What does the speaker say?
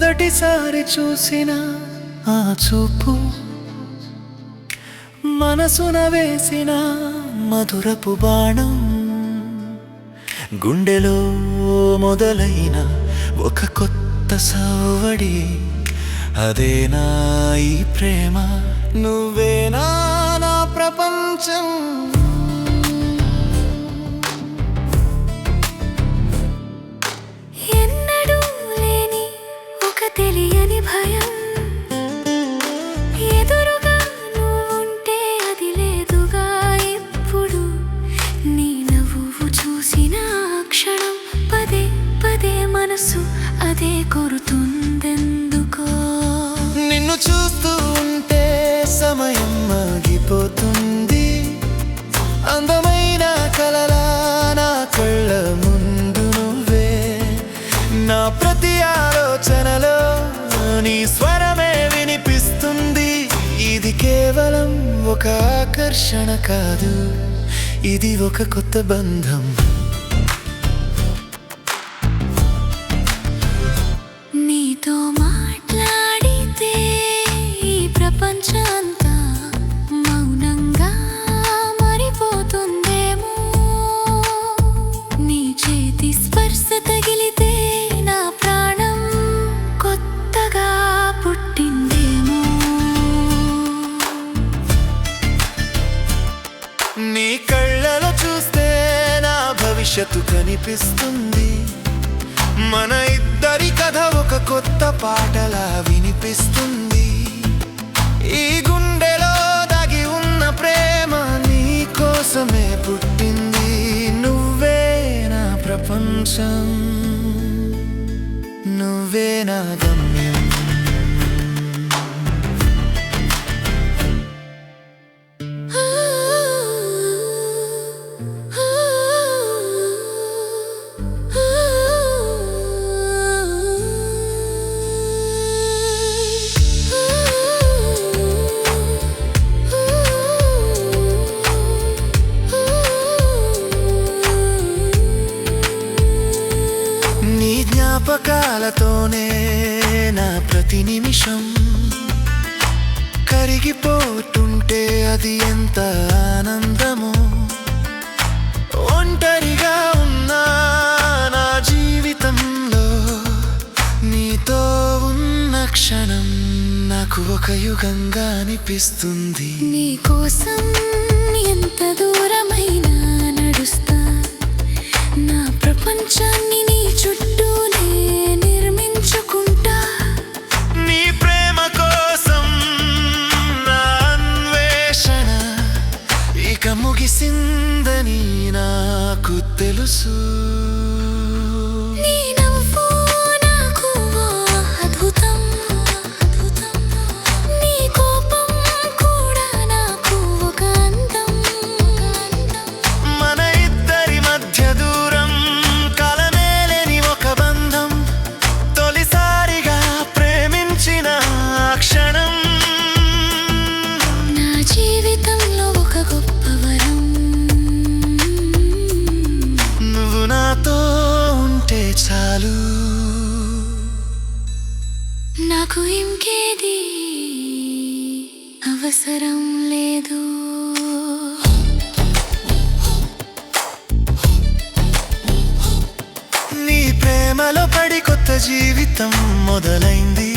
మొదటిసారి చూసిన ఆ చూపు మనసున వేసిన మధురపు బాణం. గుండెలో మొదలైన ఒక కొత్త సవ్వడి అదేనా ఈ ప్రేమ? నువ్వేనా నా ప్రపంచం? అదే నిన్ను చూస్తూ ఉంటే సమయం ఆగిపోతుంది. అందమైన కలలా నా కళ్ళ ముందు నువ్వే. నా ప్రతి ఆలోచనలో నీ స్వరమే వినిపిస్తుంది. ఇది కేవలం ఒక ఆకర్షణ కాదు. ఇది ఒక కొత్త బంధం. భవిష్యత్తు కనిపిస్తుంది. మన ఇద్దరి కథ ఒక కొత్త పాటలా వినిపిస్తుంది. ఈ గుండెలో దాగి ఉన్న ప్రేమ నీ కోసమే పుట్టింది. నువ్వే నా ప్రపంచం. నువ్వే నా గమ్యం. జ్ఞాపకాలతోనే నా ప్రతి నిమిషం కరిగిపోతుంటే అది ఎంత ఆనందమో. ఒంటరిగా ఉన్నా నా జీవితంలో నీతో ఉన్న క్షణం నాకు ఒక యుగంగా అనిపిస్తుంది. నీకోసం ఎంత దూరం ముగిసిందని నాకు తెలుసు. నాకు ఇంకేది అవసరం లేదు. నీ ప్రేమలో పడి కొత్త జీవితం మొదలైంది.